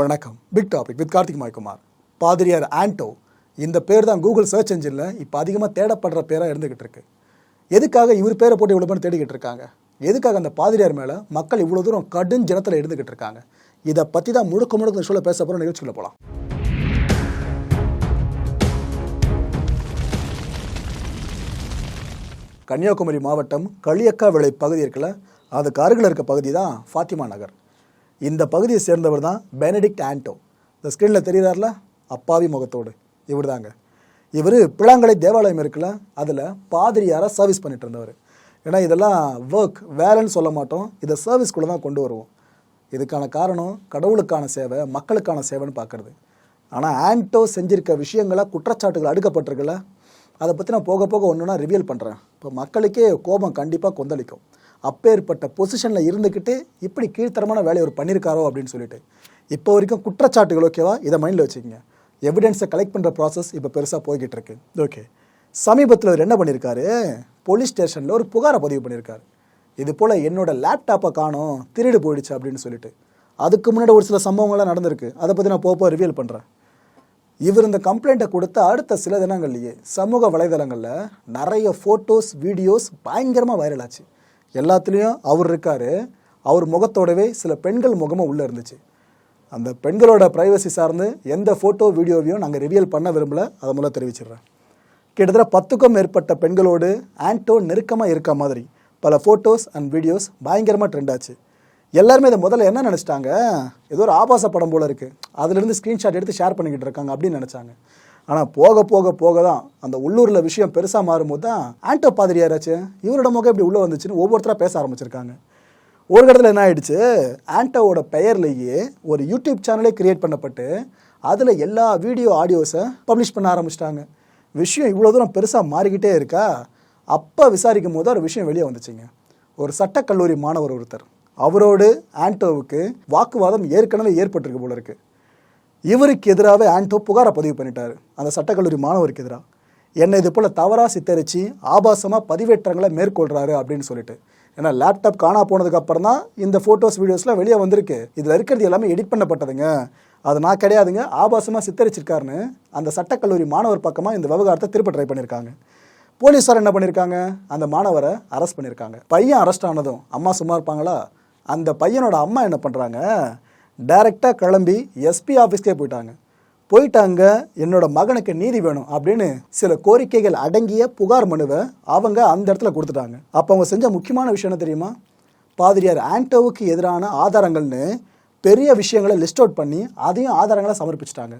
வணக்கம். Big topic with Karthik Maikumar. பாதிரியார் ஆண்டோ இந்த பேர் தான் கூகுள் சர்ச் என்ஜினில் இப்போ அதிகமாக தேடப்படுற பேராக இருந்துகிட்டு இருக்கு. எதுக்காக இவர் பேரை போட்டு இவ்வளோ பேர் தேடிக்கிட்டு இருக்காங்க? எதுக்காக அந்த பாதிரியார் மேலே மக்கள் இவ்வளோ தூரம் கடும் ஜனத்தில் இருந்துகிட்டு இருக்காங்க? இதை பற்றி தான் முழுக்க முழுக்க இந்த ஷோவில் பேச போகிற நிகழ்ச்சிக்குள்ள போகலாம் கன்னியாகுமரி மாவட்டம் களியக்கா விளை பகுதி இருக்குல்ல அதுக்கு அருகில் இருக்க பகுதி தான் ஃபாத்திமா நகர். இந்த பகுதியை சேர்ந்தவர் தான் பெனடிக்ட் ஆண்டோ இந்த ஸ்க்ரீனில் தெரிகிறார்ல அப்பாவி முகத்தோடு. இவர் தாங்க இவர் பிளாங்கலை தேவாலயம் இருக்குல்ல அதில் பாதிரியாராக சர்வீஸ் பண்ணிட்டு இருந்தவர். ஏன்னா இதெல்லாம் ஒர்க் வேலைன்னு சொல்ல மாட்டோம். இதை சர்வீஸ்குள்ளே தான் கொண்டு வருவோம். இதுக்கான காரணம் கடவுளுக்கான சேவை மக்களுக்கான சேவைன்னு பார்க்குறது. ஆனால் ஆண்டோ செஞ்சிருக்க விஷயங்களை குற்றச்சாட்டுகள் அடுக்கப்பட்டிருக்குல்ல அதை பற்றி நான் போக போக ஒன்றுனா ரிவியல் பண்ணுறேன் இப்போ மக்களுக்கே கோபம் கண்டிப்பாக கொந்தளிக்கும். அப்பேற்பட்ட பொசிஷனில் இருந்துக்கிட்டு இப்படி கீழ்த்தரமான வேலையை அவர் பண்ணியிருக்காரோ அப்படின்னு சொல்லிட்டு. இப்போ வரைக்கும் குற்றச்சாட்டுகள் ஓகேவா இதை மைண்டில் வச்சுக்கோங்க. எவிடன்ஸை கலெக்ட் பண்ணுற ப்ராசஸ் இப்போ பெருசாக போய்கிட்டு இருக்கு ஓகே சமீபத்தில் அவர் என்ன பண்ணியிருக்காரு போலீஸ் ஸ்டேஷனில் ஒரு புகாரை பதிவு பண்ணியிருக்காரு இது போல் என்னோட லேப்டாப்பை காணோம். திருடு போயிடுச்சு அப்படின்னு சொல்லிட்டு. அதுக்கு முன்னாடி ஒரு சில சம்பவங்கள்லாம் நடந்திருக்கு. அதை பற்றி நான் போக போக ரிவீல் பண்ணுறேன் இவர் இந்த கம்ப்ளைண்ட்டை கொடுத்த அடுத்த சில தினங்கள்லேயே சமூக வலைதளங்களில் நிறைய ஃபோட்டோஸ் வீடியோஸ் பயங்கரமாக வைரல் ஆச்சு. எல்லாத்துலேயும் அவர் இருக்கார். அவர் முகத்தோடவே சில பெண்கள் முகமும் உள்ளே இருந்துச்சு. அந்த பெண்களோட ப்ரைவசி சார்ந்து எந்த ஃபோட்டோ வீடியோவையும் நாங்கள் ரிவியல் பண்ண விரும்பல. அதை முதல்ல தெரிவிச்சிடுறேன். கிட்டத்தட்ட பத்துக்கும் மேற்பட்ட பெண்களோடு ஆன்டோ நெருக்கமாக இருக்க மாதிரி பல ஃபோட்டோஸ் அண்ட் வீடியோஸ் பயங்கரமாக ட்ரெண்ட் ஆச்சு. எல்லாருமே இதை முதல்ல என்ன நினச்சிட்டாங்க? ஏதோ ஒரு ஆபாச படம் போல இருக்குது அதுலேருந்து ஸ்க்ரீன்ஷாட் எடுத்து ஷேர் பண்ணிக்கிட்டு இருக்காங்க அப்படின்னு நினச்சாங்க. ஆனால் போக போக போக தான் அந்த உள்ளூரில் விஷயம் பெருசாக மாறும்போது தான் ஆண்டோ பாதிரியாராச்சு இவரோட முகம் இப்படி உள்ளே வந்துச்சுன்னு ஒவ்வொருத்தராக பேச ஆரம்பிச்சிருக்காங்க. ஒரு இடத்துல என்ன ஆயிடுச்சு? ஆண்டோவோட பெயர்லேயே ஒரு யூடியூப் சேனலே கிரியேட் பண்ணப்பட்டு அதில் எல்லா வீடியோ ஆடியோஸை பப்ளிஷ் பண்ண ஆரம்பிச்சிட்டாங்க. விஷயம் இவ்வளோ தூரம் பெருசாக மாறிக்கிட்டே இருக்கா? அப்போ விசாரிக்கும் போது ஒரு விஷயம் வெளியே வந்துச்சுங்க. ஒரு சட்டக்கல்லூரி மாணவர் ஒருத்தர். அவரோடு ஆண்டோவுக்கு வாக்குவாதம் ஏற்கனவே ஏற்பட்டிருக்கு போல இருக்குது இவருக்கு எதிராகவே ஆண்டோ புகாரை பதிவு பண்ணிட்டாரு. அந்த சட்டக்கல்லூரி மாணவருக்கு எதிராக என்னை இது போல் தவறாக சித்தரித்து ஆபாசமாக பதிவேற்றங்களை மேற்கொள்கிறாரு அப்படின்னு சொல்லிட்டு. ஏன்னா லேப்டாப் காணா போனதுக்கப்புறம் தான் இந்த ஃபோட்டோஸ் வீடியோஸ்லாம் வெளியே வந்திருக்கு. இதில் இருக்கிறது எல்லாமே எடிட் பண்ணப்பட்டதுங்க. அது நான் கிடையாதுங்க. ஆபாசமாக சித்தரிச்சிருக்காருன்னு அந்த சட்டக்கல்லூரி மாணவர் பக்கமாக இந்த விவகாரத்தை திருப்ப ட்ரை பண்ணியிருக்காங்க போலீஸார் என்ன பண்ணியிருக்காங்க அந்த மாணவரை அரெஸ்ட் பண்ணியிருக்காங்க பையன் அரெஸ்ட் ஆனதும் அம்மா சும்மா இருப்பாங்களா? அந்த பையனோட அம்மா என்ன பண்ணுறாங்க டைரெக்டாக கிளம்பி எஸ்பி ஆஃபீஸ்க்கே போயிட்டாங்க. போயிட்டாங்க என்னோட மகனுக்கு நீதி வேணும் அப்படின்னு சில கோரிக்கைகள் அடங்கிய புகார் மனுவை அவங்க அந்த இடத்துல கொடுத்துட்டாங்க. அப்போ அவங்க செஞ்ச முக்கியமான விஷயம் என்ன தெரியுமா? பாதிரியார் ஆண்டோவுக்கு எதிரான ஆதாரங்கள்னு பெரிய விஷயங்களை லிஸ்ட் அவுட் பண்ணி அதையும் ஆதாரங்களை சமர்ப்பிச்சிட்டாங்க.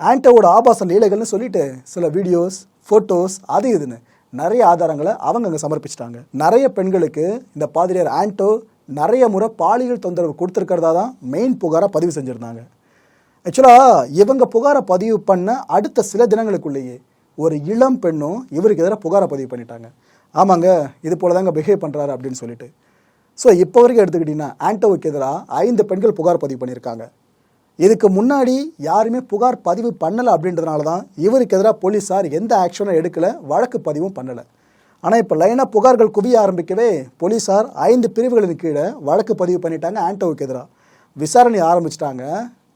ஆண்டோவோட ஆபாச லீலைகள்னு சொல்லிட்டு சில வீடியோஸ் ஃபோட்டோஸ் அது இதுன்னு நிறைய ஆதாரங்களை அவங்க அங்கே சமர்ப்பிச்சிட்டாங்க. நிறைய பெண்களுக்கு இந்த பாதிரியார் ஆண்டோ நிறைய முறை பாலியல் தொந்தரவு கொடுத்துருக்கிறதா தான் மெயின் புகாராக பதிவு செஞ்சுருந்தாங்க. ஆக்சுவலாக இவங்க புகாரை பதிவு பண்ண அடுத்த சில தினங்களுக்குள்ளேயே ஒரு இளம் பெண்ணும் இவருக்கு எதிராக புகாரை பதிவு பண்ணிட்டாங்க. ஆமாங்க இது போல தாங்க பிஹேவ் பண்ணுறாரு அப்படின்னு சொல்லிட்டு. ஸோ இப்போ வரைக்கும் எடுத்துக்கிட்டிங்கன்னா ஆண்டோவுக்கு எதிராக ஐந்து பெண்கள் புகார் பதிவு பண்ணியிருக்காங்க. இதுக்கு முன்னாடி யாருமே புகார் பதிவு பண்ணலை அப்படின்றதுனால தான் இவருக்கு எதிராக போலீஸார் எந்த ஆக்ஷனும் எடுக்கலை வழக்கு பதிவும் பண்ணலை. ஆனால் இப்போ லைனாக புகார்கள் குவிய ஆரம்பிக்கவே போலீஸார் ஐந்து பிரிவுகளின் கீழே வழக்கு பதிவு பண்ணிட்டாங்க ஆண்டோவுக்கு எதிராக விசாரணை ஆரம்பிச்சிட்டாங்க.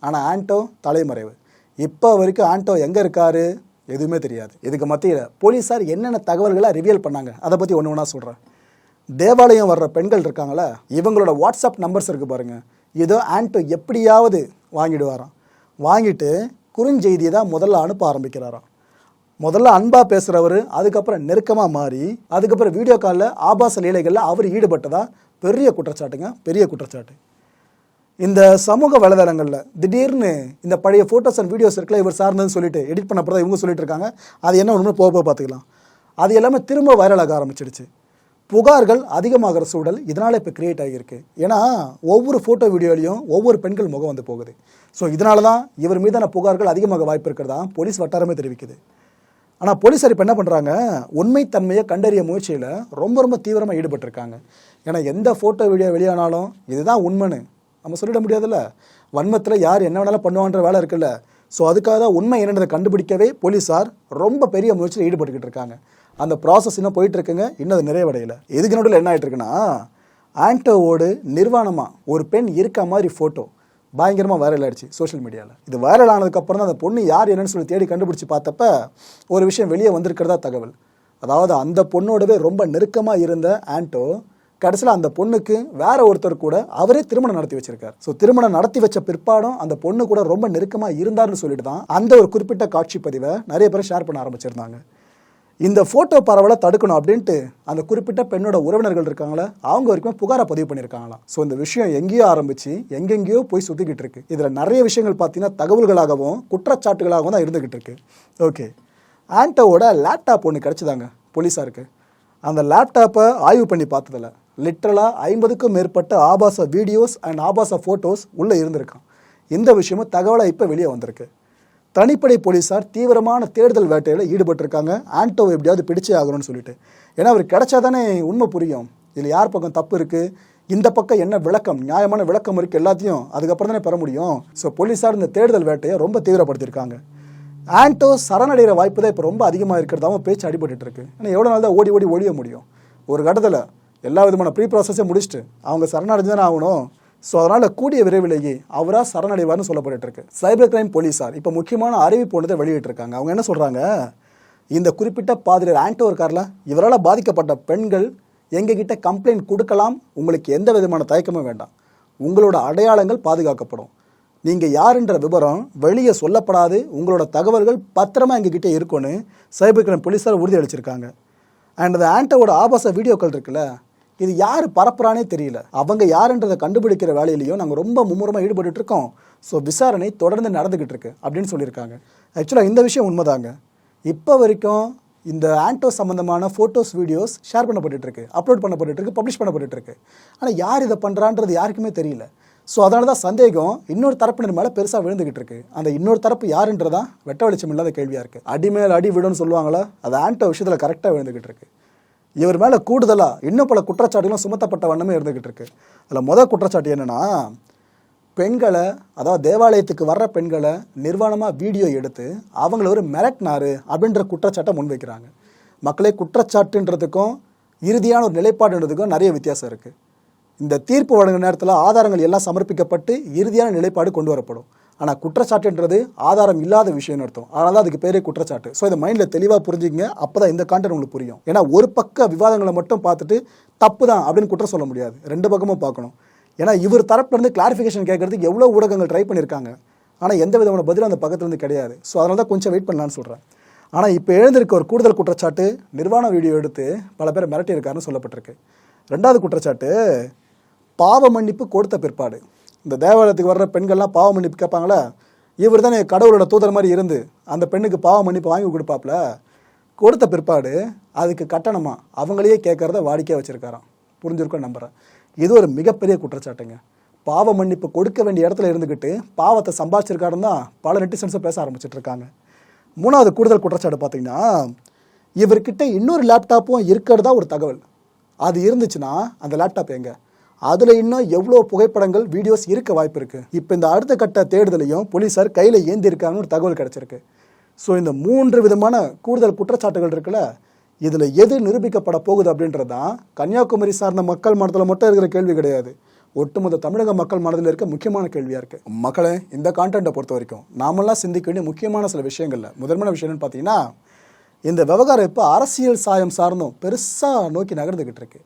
ஆனால் ஆண்டோ தலைமறைவு. இப்போ வரைக்கும் ஆண்டோ எங்கே இருக்காரு? எதுவுமே தெரியாது. இதுக்கு மத்தியில் போலீஸார் என்னென்ன தகவல்களை ரிவியல் பண்ணாங்க? அதை பற்றி ஒன்று ஒன்றா சொல்கிறேன் தேவாலயம் வர்ற பெண்கள் இருக்காங்களே இவங்களோட வாட்ஸ்அப் நம்பர்ஸ் இருக்குது பாருங்கள் ஏதோ ஆண்டோ எப்படியாவது வாங்கிடுவாராம். வாங்கிட்டு குறுஞ்செய்தியை தான் முதல்ல அனுப்ப ஆரம்பிக்கிறாராம். முதல்ல அன்பாக பேசுகிறவர் அதுக்கப்புறம் நெருக்கமாக மாறி அதுக்கப்புறம் வீடியோ காலில் ஆபாச லீலைகளில் அவர் ஈடுபட்டதா? பெரிய குற்றச்சாட்டுங்க பெரிய குற்றச்சாட்டு. இந்த சமூக வலைதளங்களில் திடீர்னு இந்த பழைய ஃபோட்டோஸ் அண்ட் வீடியோஸ் இருக்குல்ல இவர் சார்ந்ததுன்னு சொல்லிட்டு எடிட் பண்ணப்போ இவங்க சொல்லிட்டு இருக்காங்க. அது என்ன ஒன்று போக போக பார்த்துக்கலாம். அது எல்லாமே திரும்ப வைரலாக ஆரம்பிச்சிடுச்சு. புகார்கள் அதிகமாகிற சூழல் இதனால் இப்போ கிரியேட் ஆகியிருக்கு. ஏன்னா ஒவ்வொரு ஃபோட்டோ வீடியோலையும் ஒவ்வொரு பெண்கள் முகம் வந்து போகுது. ஸோ இதனால தான் இவர் மீதான புகார்கள் அதிகமாக வாய்ப்பு இருக்கிறதா? போலீஸ் வட்டாரமே தெரிவிக்குது. ஆனால் போலீஸார் இப்போ என்ன பண்ணுறாங்க உண்மைத்தன்மையை கண்டறிய முயற்சியில் ரொம்ப ரொம்ப தீவிரமாக ஈடுபட்டிருக்காங்க. ஏன்னா எந்த ஃபோட்டோ வீடியோ வெளியானாலும் இதுதான் உண்மைன்னு நம்ம சொல்லிட முடியாதுல்ல. வன்மத்தில் யார் என்ன வேணாலும் பண்ணுவான்ற வேலை இருக்குல்ல. ஸோ அதுக்காக தான் உண்மை என்னன்றதை கண்டுபிடிக்கவே போலீஸார் ரொம்ப பெரிய முயற்சியில் ஈடுபட்டுக்கிட்டு இருக்காங்க. அந்த ப்ராசஸ் இன்னும் போயிட்டு இருக்குங்க இன்னும் அது நிறைவடையலை. எதுக்கு நடுவில் என்ன ஆயிட்டு இருக்குன்னா ஆண்டோவோடு நிர்வாணமாக ஒரு பெண் இருக்க மாதிரி ஃபோட்டோ பயங்கரமாக வைரல் ஆகிடுச்சு சோஷியல் மீடியாவில் இது வைரல் ஆனதுக்கப்புறம் தான் அந்த பொண்ணு யார் என்னன்னு சொல்லி தேடி கண்டுபிடிச்சி பார்த்தப்ப ஒரு விஷயம் வெளியே வந்திருக்கிறதா தகவல். அதாவது அந்த பொண்ணோடவே ரொம்ப நெருக்கமாக இருந்த ஆண்டோ கடைசியில் அந்த பொண்ணுக்கு வேற ஒருத்தர் கூட அவரே திருமணம் நடத்தி வச்சிருக்காரு. ஸோ திருமணம் நடத்தி வச்ச பிற்பாடும் அந்த பொண்ணு கூட ரொம்ப நெருக்கமாக இருந்தார்னு சொல்லிட்டு தான் அந்த ஒரு குறிப்பிட்ட காட்சி பதிவை நிறைய பேர் ஷேர் பண்ண ஆரம்பிச்சிருந்தாங்க. இந்த ஃபோட்டோ பரவலை தடுக்கணும் அப்படின்ட்டு அந்த குறிப்பிட்ட பெண்ணோட உறவினர்கள் இருக்காங்களே அவங்க வரைக்கும் புகாரை பதிவு பண்ணியிருக்காங்களாம். ஸோ இந்த விஷயம் எங்கேயோ ஆரம்பிச்சு எங்கெங்கேயோ போய் சுற்றிக்கிட்டு இருக்கு. இதில் நிறைய விஷயங்கள் பார்த்தீங்கன்னா தகவல்களாகவும் குற்றச்சாட்டுகளாகவும் தான் இருந்துகிட்டு இருக்கு. ஓகே ஆண்டோவோட லேப்டாப் ஒன்று கிடச்சிதாங்க போலீஸாருக்கு. அந்த லேப்டாப்பை ஆய்வு பண்ணி பார்த்ததில்ல லிட்ரலாக ஐம்பதுக்கும் மேற்பட்ட ஆபாச வீடியோஸ் அண்ட் ஆபாச ஃபோட்டோஸ் உள்ளே இருந்திருக்கான் இந்த விஷயமும் தகவலாக இப்போ வெளியே வந்திருக்கு. தனிப்படை போலீஸார் தீவிரமான தேடுதல் வேட்டையில் ஈடுபட்டிருக்காங்க. ஆண்டோவை எப்படியாவது பிடிச்சே ஆகணும்னு சொல்லிட்டு. ஏன்னா அவர் கிடைச்சா தானே உண்மை புரியும். இதில் யார் பக்கம் தப்பு இருக்குது இந்த பக்கம் என்ன விளக்கம்? நியாயமான விளக்கம் இருக்குது எல்லாத்தையும் அதுக்கப்புறம் தானே பெற முடியும். ஸோ போலீஸார் இந்த தேடுதல் வேட்டையை ரொம்ப தீவிரப்படுத்தியிருக்காங்க. ஆண்டோ சரணடைகிற வாய்ப்பு தான் இப்போ ரொம்ப அதிகமாக இருக்கிறதாவும் பேச்சு அடிபட்டு இருக்கு ஏன்னா எவ்வளோ நாள் தான் ஓடி ஓடி ஒழிய முடியும். ஒரு கட்டத்தில் எல்லா விதமான ப்ரீ ப்ராசஸையும் முடிச்சுட்டு அவங்க சரணடைஞ்சு தானே ஆகணும். ஸோ அதனால் கூடிய விரைவிலேயே அவராக சரணடைவார்னு சொல்லப்பட்டு இருக்கு. சைபர் கிரைம் போலீஸார் இப்போ முக்கியமான அறிவிப்பு ஒன்றதை வெளியிட்டிருக்காங்க. அவங்க என்ன சொல்கிறாங்க இந்த குறிப்பிட்ட பாதிரியர் ஆண்டோ இருக்கார்ல இவரால் பாதிக்கப்பட்ட பெண்கள் எங்ககிட்ட கம்ப்ளைண்ட் கொடுக்கலாம். உங்களுக்கு எந்த விதமான தயக்கமும் வேண்டாம். உங்களோட அடையாளங்கள் பாதுகாக்கப்படும். நீங்கள் யாருன்ற விவரம் வெளியே சொல்லப்படாது. உங்களோட தகவல்கள் பத்திரமா எங்ககிட்ட இருக்கும்னு சைபர் கிரைம் போலீஸார் உறுதியளிச்சிருக்காங்க. அண்ட் அந்த ஆண்டோட ஆபாச வீடியோக்கள் இருக்குல்ல இது யார் பரப்புறானே தெரியல. அவங்க யாருன்றதை கண்டுபிடிக்கிற வேலையிலையும் நாங்கள் ரொம்ப மும்முரமாக ஈடுபட்டு இருக்கோம் ஸோ விசாரணை தொடர்ந்து நடந்துகிட்டு இருக்கு அப்படின்னு சொல்லியிருக்காங்க. ஆக்சுவலாக இந்த விஷயம் உண்மைதாங்க. இப்போ வரைக்கும் இந்த ஆண்டோ சம்மந்தமான ஃபோட்டோஸ் வீடியோஸ் ஷேர் பண்ணப்பட்டுட்டு இருக்கு அப்லோட் பண்ணப்பட்டுருக்கு இருக்கு பப்ளிஷ் பண்ணப்பட்டுட்டு இருக்கு ஆனால் யார் இதை பண்ணுறான்றது யாருக்குமே தெரியல. ஸோ அதனால தான் சந்தேகம் இன்னொரு தரப்பினர் மேலே பெருசாக விழுந்துகிட்டு இருக்கு அந்த இன்னொரு தரப்பு யாருன்றதான் வெட்ட வெளிச்சம் இல்லாத கேள்வியாக இருக்குது அடிமேல் அடி விடுன்னு சொல்லுவாங்களா? அது ஆண்டோ விஷயத்தில் கரெக்டாக விழுந்துகிட்டு இருக்கு இவர் மேலே கூடுதலாக இன்னும் பல குற்றச்சாட்டுகளும் சுமத்தப்பட்ட வண்ணமே இருந்துக்கிட்டு இருக்கு. அதில் முதல் குற்றச்சாட்டு என்னென்னா பெண்களை அதாவது தேவாலயத்துக்கு வர்ற பெண்களை நிர்வாணமாக வீடியோ எடுத்து அவங்கள ஒரு மிரட்டினாரு அப்படின்ற குற்றச்சாட்டை முன்வைக்கிறாங்க. மக்களே குற்றச்சாட்டுன்றதுக்கும் இறுதியான ஒரு நிலைப்பாடுன்றதுக்கும் நிறைய வித்தியாசம் இருக்குது இந்த தீர்ப்பு வழங்கும் நேரத்தில் ஆதாரங்கள் எல்லாம் சமர்ப்பிக்கப்பட்டு இறுதியான நிலைப்பாடு கொண்டு வரப்படும். ஆனால் குற்றச்சாட்டுன்றது ஆதாரம் இல்லாத விஷயம்னு அர்த்தம். அதனால தான் அதுக்கு பேரே குற்றச்சாட்டு. ஸோ இதை மைண்டில் தெளிவாக புரிஞ்சுங்க அப்போ தான் இந்த கான்டென்ட் உங்களுக்கு புரியும். ஏன்னா ஒரு பக்க விவாதங்களை மட்டும் பார்த்துட்டு தப்பு தான் அப்படின்னு குற்றம் சொல்ல முடியாது. ரெண்டு பக்கமும் பார்க்கணும். ஏன்னா இவர் தரப்புலேருந்து கிளாரிஃபிகேஷன் கேட்கறதுக்கு எவ்வளோ ஊடகங்கள் ட்ரை பண்ணியிருக்காங்க. ஆனால் எந்த விதமான பதிலும் அந்த பக்கத்துலேருந்து கிடையாது. ஸோ அதனால தான் கொஞ்சம் வெயிட் பண்ணலான்னு சொல்கிறேன் ஆனால் இப்போ எழுந்திருக்க ஒரு கூடுதல் குற்றச்சாட்டு நிர்வாண வீடியோ எடுத்து பல பேரை மிரட்டியிருக்காருன்னு சொல்லப்பட்டிருக்கு. ரெண்டாவது குற்றச்சாட்டு பாவ மன்னிப்பு கொடுத்த பிற்பாடு. இந்த தேவாலயத்துக்கு வர்ற பெண்கள்லாம் பாவ மன்னிப்பு கேட்பாங்களே? இவர் தானே கடவுளோட தூதர் மாதிரி இருந்து அந்த பெண்ணுக்கு பாவ மன்னிப்பு வாங்கி கொடுப்பாப்ல? கொடுத்த பிற்பாடு அதுக்கு கட்டணமாக அவங்களையே கேட்குறத வாடிக்கையாக வச்சுருக்காராம். புரிஞ்சிருக்கும் நம்புகிறேன் இது ஒரு மிகப்பெரிய குற்றச்சாட்டுங்க. பாவ மன்னிப்பு கொடுக்க வேண்டிய இடத்துல இருந்துக்கிட்டு பாவத்தை சம்பாதிச்சிருக்காருன்னு தான் பல நெட்டிசன்ஸும் பேச ஆரம்பிச்சிட்டு இருக்காங்க மூணாவது கூடுதல் குற்றச்சாட்டு பார்த்தீங்கன்னா இவர்கிட்ட இன்னொரு லேப்டாப்பும் இருக்கிறதா ஒரு தகவல். அது இருந்துச்சுன்னா அந்த லேப்டாப் எங்கே? அதில் இன்னும் எவ்வளோ புகைப்படங்கள் வீடியோஸ் இருக்க வாய்ப்பு இருக்குது இப்போ இந்த அடுத்த கட்ட தேடுதலையும் போலீஸார் கையில் ஏந்திருக்காங்கன்னு ஒரு தகவல் கிடச்சிருக்கு. ஸோ இந்த மூன்று விதமான கூடுதல் குற்றச்சாட்டுகள் இருக்குல்ல இதில் எது நிரூபிக்கப்பட போகுது அப்படின்றது தான் கன்னியாகுமரி சார்ந்த மக்கள் மனதில் மட்டும் இருக்கிற கேள்வி கிடையாது. ஒட்டுமொத்த தமிழக மக்கள் மனதில் இருக்க முக்கியமான கேள்வியாக இருக்குது மக்களே இந்த கான்டென்ட்டை பொறுத்த வரைக்கும் நாமெல்லாம் சிந்திக்க வேண்டிய முக்கியமான சில விஷயங்கள்ல முதன்மையான விஷயம்னு பார்த்தீங்கன்னா இந்த விவகாரம் இப்போ அரசியல் சாயம் சார்ந்தும் பெருசாக நோக்கி நகர்ந்துக்கிட்டு இருக்கு.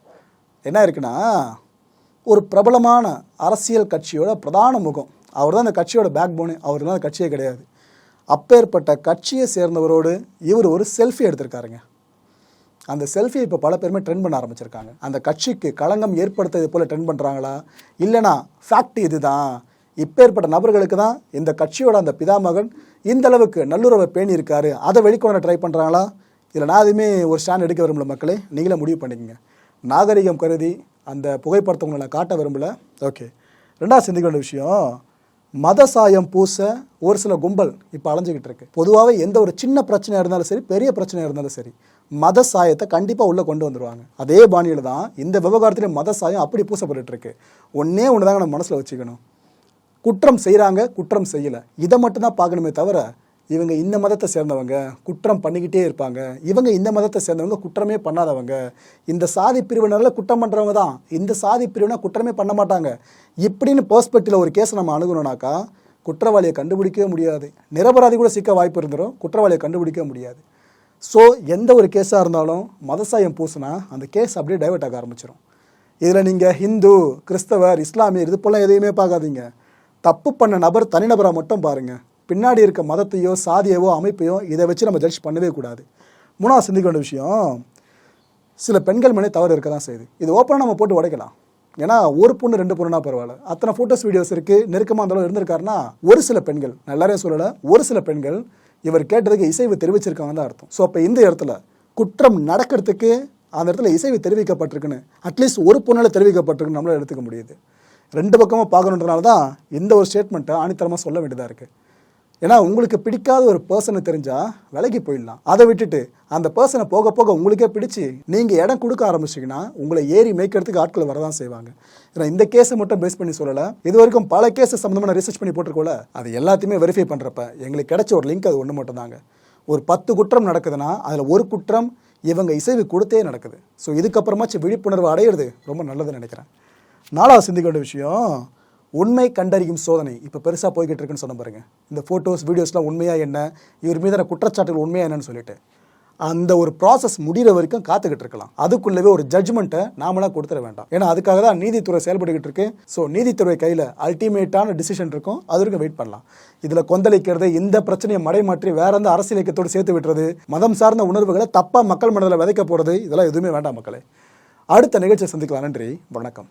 என்ன இருக்குன்னா ஒரு பிரபலமான அரசியல் கட்சியோட பிரதான முகம். அவர் தான் அந்த கட்சியோட பேக் போனு அவர் தான் அந்த கட்சியே கிடையாது. அப்பேற்பட்ட கட்சியை சேர்ந்தவரோடு இவர் ஒரு செல்ஃபி எடுத்திருக்காருங்க. அந்த செல்ஃபியை இப்போ பல பேருமே ட்ரெண்ட் பண்ண ஆரம்பிச்சிருக்காங்க. அந்த கட்சிக்கு களங்கம் ஏற்படுத்தது போல் ட்ரெண்ட் பண்ணுறாங்களா இல்லைனா ஃபேக்ட் இதுதான். இப்பேற்பட்ட நபர்களுக்கு தான் இந்த கட்சியோட அந்த பிதாமகன் இந்த அளவுக்கு நல்லுறவை பேணியிருக்காரு. அதை வெளிக்கொணர ட்ரை பண்ணுறாங்களா இதில் நான் எதுவுமே ஒரு ஸ்டாண்ட் எடுக்க விரும்பல மக்களே நீங்களே முடிவு பண்ணிக்கங்க. நாகரிகம் கருதி அந்த புகைப்படத்தை உங்களை நான் காட்ட விரும்பல. ஓகே ரெண்டாவது சிந்திக்க வேண்டிய விஷயம் மத சாயம் பூச ஒரு சில கும்பல் இப்போ அலைஞ்சிக்கிட்டு இருக்கு. பொதுவாகவே எந்த ஒரு சின்ன பிரச்சனையாக இருந்தாலும் சரி பெரிய பிரச்சனையாக இருந்தாலும் சரி மத சாயத்தை கண்டிப்பாக உள்ளே கொண்டு வந்துருவாங்க. அதே பாணியில் தான் இந்த விவகாரத்திலே மத சாயம் அப்படி பூசப்பட்டு இருக்கு. ஒன்றே ஒன்று தாங்க நம்ம மனசில் வச்சுக்கணும். குற்றம் செய்கிறாங்க குற்றம் செய்யலை. இதை மட்டும்தான் பார்க்கணுமே தவிர இவங்க இந்த மதத்தை சேர்ந்தவங்க குற்றம் பண்ணிக்கிட்டே இருப்பாங்க. இவங்க இந்த மதத்தை சேர்ந்தவங்க குற்றமே பண்ணாதவங்க. இந்த சாதி பிரிவினரில் குற்றம் பண்ணுறவங்க தான். இந்த சாதி பிரிவினா குற்றமே பண்ண மாட்டாங்க. இப்படின்னு பெர்ஸ்பெக்டிவில் ஒரு கேஸ் நம்ம அணுகணுனாக்கா குற்றவாளியை கண்டுபிடிக்கவே முடியாது. நிரபராதி கூட சிக்க வாய்ப்பு இருந்துடும் குற்றவாளியை கண்டுபிடிக்க முடியாது. ஸோ எந்த ஒரு கேஸாக இருந்தாலும் மதசாயம் பூசினா அந்த கேஸ் அப்படியே டைவெர்ட் ஆக ஆரம்பிச்சிடும் இதில் நீங்கள் ஹிந்து கிறிஸ்தவர் இஸ்லாமியர் இது போல எதையுமே பார்க்காதீங்க. தப்பு பண்ண நபர் தனிநபராக மட்டும் பாருங்கள் பின்னாடி இருக்க மதத்தையோ சாதியவோ அமைப்பையோ இதை வச்சு நம்ம ஜட்ஜ் பண்ணவே கூடாது. மூணாவது சிந்திக்க வேண்டிய விஷயம் சில பெண்கள் மேலே தவறு இருக்க தான் செய்யுது. இது ஓப்பனாக நம்ம போட்டு உடைக்கலாம். ஏன்னா ஒரு பொண்ணு ரெண்டு பொண்ணுனா பரவாயில்ல. அத்தனை ஃபோட்டோஸ் வீடியோஸ் இருக்குது நெருக்கமாக அந்த இருந்திருக்காருன்னா ஒரு சில பெண்கள் நான் எல்லாரையும் சொல்லலை ஒரு சில பெண்கள் இவர் கேட்டதுக்கு இசைவு தெரிவிச்சிருக்காங்க தான் அர்த்தம். ஸோ அப்போ இந்த இடத்துல குற்றம் நடக்கிறதுக்கு அந்த இடத்துல இசைவு தெரிவிக்கப்பட்டிருக்குன்னு அட்லீஸ்ட் ஒரு பொண்ணால் தெரிவிக்கப்பட்டிருக்குன்னு நம்மளால எடுத்துக்க முடியுது. ரெண்டு பக்கமும் பார்க்கணுன்றனால தான் இந்த ஒரு ஸ்டேட்மெண்ட்டை ஆணித்தரமாக சொல்ல வேண்டியதாக இருக்குது ஏன்னா உங்களுக்கு பிடிக்காத ஒரு பர்சனை தெரிஞ்சால் விலகி போயிடலாம். அதை விட்டுட்டு அந்த பர்சனை போக போக உங்களுக்கே பிடிச்சி நீங்கள் இடம் கொடுக்க ஆரம்பிச்சிங்கன்னா உங்களை ஏறி மேய்க்கிறதுக்கு ஆட்கள் வரதான் செய்வாங்க. ஏன்னா இந்த கேஸை மட்டும் பேஸ் பண்ணி சொல்லலை. இது வரைக்கும் பல கேஸை சம்மந்தமான ரிசர்ச் பண்ணி போட்டிருக்கோல அது எல்லாத்தையுமே வெரிஃபை பண்ணுறப்ப எங்களுக்கு கிடைச்ச ஒரு லிங்க் அது ஒன்று மட்டும் தாங்க ஒரு பத்து குற்றம் நடக்குதுன்னா அதில் ஒரு குற்றம் இவங்க இசைவு கொடுத்தே நடக்குது. ஸோ இதுக்கப்புறமாச்சும் விழிப்புணர்வு அடையிறது ரொம்ப நல்லதுன்னு நினைக்கிறேன். நாலாவது சிந்திக்க வேண்டிய விஷயம் உண்மை கண்டறியும் சோதனை. இப்போ பெருசாக போய்கிட்டு இருக்குன்னு சொன்ன பாருங்க. இந்த ஃபோட்டோஸ் வீடியோஸ்லாம் உண்மையாக என்ன? இவர் மீதான குற்றச்சாட்டுகள் உண்மையாக என்னன்னு சொல்லிட்டு. அந்த ஒரு ப்ராசஸ் முடிகிற வரைக்கும் காத்துக்கிட்டு இருக்கலாம். அதுக்குள்ளவே ஒரு ஜட்ஜ்மெண்ட்டை நாமளாக கொடுத்துட வேண்டாம். ஏன்னா அதுக்காக தான் நீதித்துறை செயல்பட்டுக்கிட்டு இருக்கு. ஸோ நீதித்துறை கையில் அல்டிமேட்டான டிசிஷன் இருக்கும். அது வரைக்கும் வெயிட் பண்ணலாம். இதில் கொந்தளிக்கிறது இந்த பிரச்சனையை மடைமாற்றி வேற எந்த அரசியல் இயக்கத்தோடு சேர்த்து விட்டுறது மதம் சார்ந்த உணர்வுகளை தப்பாக மக்கள் மனதில் விதைக்க போகிறது இதெல்லாம் எதுவுமே வேண்டாம் மக்களே. அடுத்த நிகழ்ச்சியை சந்திக்கலாம். நன்றி. வணக்கம்.